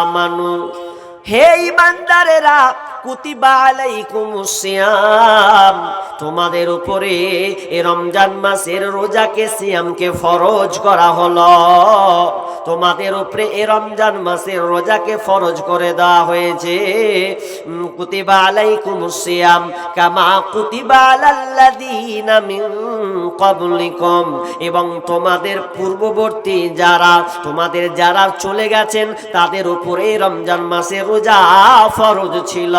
আমানু। হে ইমানদারেরা কুতিবা আলাইকুমুস সিয়াম। তোমাদের উপরে এ রমজান মাসের রোজাকে সিয়ামকে ফরজ করা হলো। তোমাদের উপরে এ রমজান মাসের রোজাকে ফরজ করে দেওয়া হয়েছে। কুতিবা আলাইকুমুস সিয়াম কামা কুতিবা আলাল্লাযীনা মিন ক্বাবলিকুম। এবং তোমাদের পূর্ববর্তী যারা, তোমাদের যারা চলে গেছেন, তাদের উপরে রমজান মাসের রোজা ফরজ ছিল।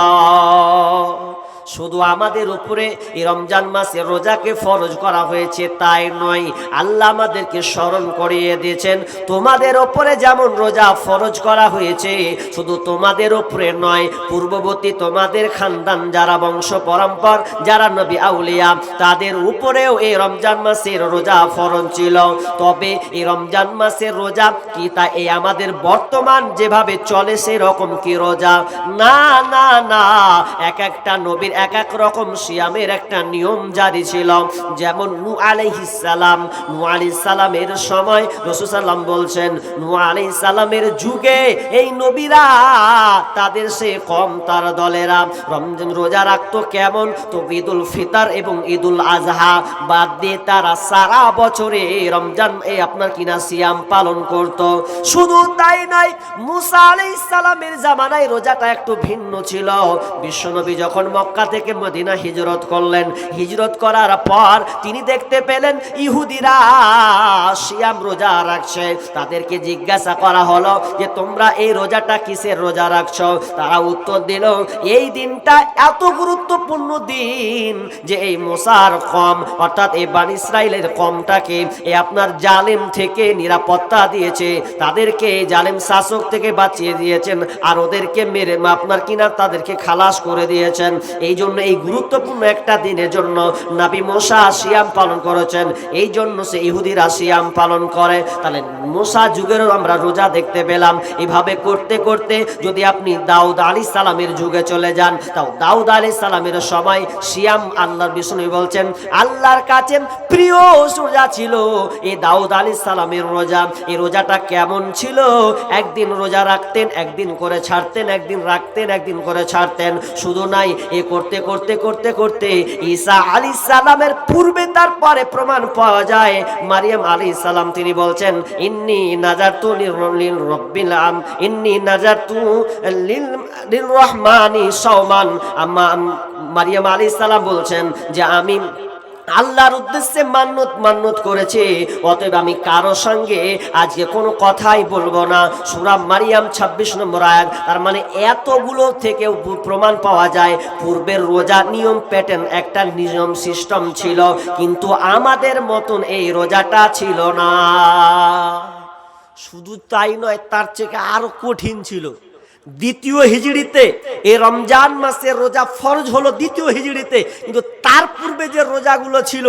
শুধু আমাদের উপরে এই রমজান মাসে রোজাকে ফরজ করা হয়েছে, তাই নয়। আল্লাহ আমাদেরকে স্মরণ করিয়ে দিয়েছেন, তোমাদের ওপরে যেমন রোজা ফরজ করা হয়েছে, শুধু তোমাদের উপরে নয়, পূর্ববর্তী তোমাদের খানদান, যারা বংশ পরম্পর, যারা নবী আউলিয়া, তাদের উপরেও এই রমজান মাসের রোজা ফরজ ছিল। তবে এই রমজান মাসের রোজা কি, তা এই আমাদের বর্তমান যেভাবে চলে, সেরকম কি রোজা? না না না। এক একটা নবীর এক এক রকম সিয়ামের একটা নিয়ম জারি ছিল। যেমন নু আলাইহিস সালাম নু আলাইহিস সালামের সময় রাসূল সাল্লাম বলছেন নু আলাইহিস সালামের যুগে এই নবীরা, তাদের সে কম, তার দলেরা। রমজান রোজা রাখতো কেমন? তো ঈদুল ফিতর এবং ঈদুল আজহা বাদ দিয়ে তারা সারা বছরে রমজান এ আপনার কিনা সিয়াম পালন করত। শুধু তাই নাই মুসা আলাইহিস সালামের জামানায় রোজাটা একটু ভিন্ন ছিল। বিশ্বনবী যখন মক্কা থেকে মদিনা হিজরত করলেন। হিজরত করার পর তিনি দেখতে পেলেন ইহুদিরা সিয়াম রোজা রাখছে। তাদেরকে জিজ্ঞাসা করা হলো যে, তোমরা এই রোজাটা কিসের রোজা রাখছো? তারা উত্তর দিল, এই দিনটা এত গুরুত্বপূর্ণ দিন যে, এই মোসার কম, অর্থাৎ এই বান ইসরায়েলের কমটাকে এই আপনার জালেম থেকে নিরাপত্তা দিয়েছে। তাদেরকে এই জালেম শাসক থেকে বাঁচিয়ে দিয়েছেন আর ওদেরকে মেরে, আপনার কিনা তাদেরকে খালাস করে দিয়েছেন। এই জন্য এই গুরুত্বপূর্ণ একটা দিনের জন্য নাবি মোসা সিয়াম পালন করেছেন। এই জন্য সে ইহুদিরা সিয়াম পালন করে। তাহলে মোসা যুগেরও আমরা রোজা দেখতে পেলাম। এভাবে করতে করতে যদি আপনি দাউদ আলী সালামের যুগে চলে যান, তাও দাউদ আলী সালামের সময় সিয়াম আল্লাহর বিষ্ণু বলছেন, আল্লাহর কাছে প্রিয় রোজা ছিল এই দাউদ আলী সালামের রোজা। এই রোজাটা কেমন ছিল? একদিন রোজা রাখতেন, একদিন করে ছাড়তেন, একদিন রাখতেন, একদিন করে ছাড়তেন। শুধু নাই, এ করতে করতে করতে করতে ঈসা আলী সালামের পূর্বে তারপরে প্রমাণ পাওয়া যায়। মারিয়াম আলী সালাম তিনি বলছেন, ইন্নি নাজারতু লিল রব্বিলাম ইন্নি নাজারতু লিল লিল রহমানি সওমান আম্মা মারিয়াম আলী সালাম বলছেন যে, আমি আল্লাহর উদ্দেশ্যে মান্নত মান্নত করেছে। অতএব আমি কারও সঙ্গে আজকে কোনো কথাই বলব না। সুরাম মারিয়াম ২৬ নম্বর আয়াত, তার মানে এতগুলো থেকে প্রমাণ পাওয়া যায়, পূর্বের রোজা নিয়ম প্যাটার্ন একটা নিয়ম সিস্টেম ছিল, কিন্তু আমাদের মতন এই রোজাটা ছিল না। শুধু তাই নয়, তার থেকে আরও কঠিন ছিল। দ্বিতীয় হিজড়িতে, এই রমজান মাসের রোজা ফরজ হলো দ্বিতীয় হিজড়িতে, কিন্তু তার পূর্বে যে রোজাগুলো ছিল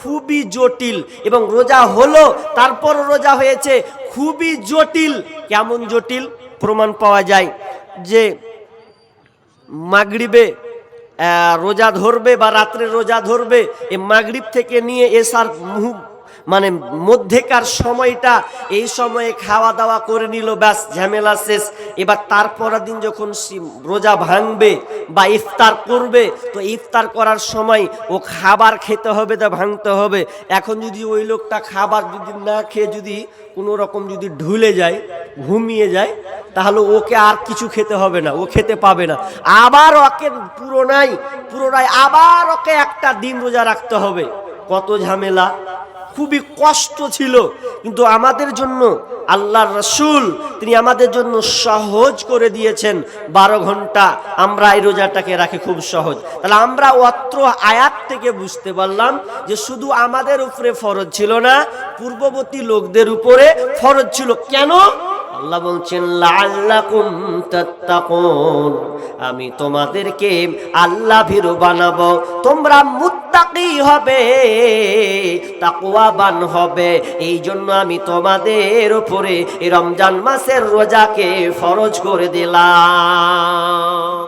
খুবই জটিল এবং রোজা হলো, তারপর রোজা হয়েছে খুবই জটিল। কেমন জটিল? প্রমাণ পাওয়া যায় যে মাগরিবে রোজা ধরবে বা রাত্রে রোজা ধরবে, এ মাগরিব থেকে নিয়ে এসার মানে মধ্যেকার সময়টা এই সময়ে খাওয়া দাওয়া করে নিল, ব্যাস, ঝামেলা শেষ। এবার তারপর দিন যখন রোজা ভাঙবে বা ইফতার করবে, তো ইফতার করার সময় ও খাবার খেতে হবে তা ভাঙতে হবে। এখন যদি ওই লোকটা খাবার যদি না খেয়ে যদি কোনো রকম যদি ঢুলে যায়, ঘুমিয়ে যায়, তাহলে ওকে আর কিছু খেতে হবে না, ও খেতে পাবে না। আবার ওকে পুরোনাই পুরোনাই আবার ওকে একটা দিন রোজা রাখতে হবে। কত ঝামেলা। খুবই কষ্ট ছিল। কিন্তু আমাদের জন্য আল্লাহর রসুল, তিনি আমাদের জন্য সহজ করে দিয়েছেন। বারো ঘণ্টা আমরা এই রোজাটাকে রাখি খুব সহজ। তাহলে আমরা অত্র আয়াত থেকে বুঝতে পারলাম যে শুধু আমাদের উপরে ফরজ ছিল না, পূর্ববর্তী লোকদের উপরে ফরজ ছিল। কেন? আল্লাহ বলছেন আমি তোমাদেরকে আল্লাহ ভীরু বানাবো। তোমরা মুত্তাকি হবে তাকুয়াবান হবে। এই জন্য আমি তোমাদের উপরে রমজান মাসের রোজাকে ফরজ করে দিলাম।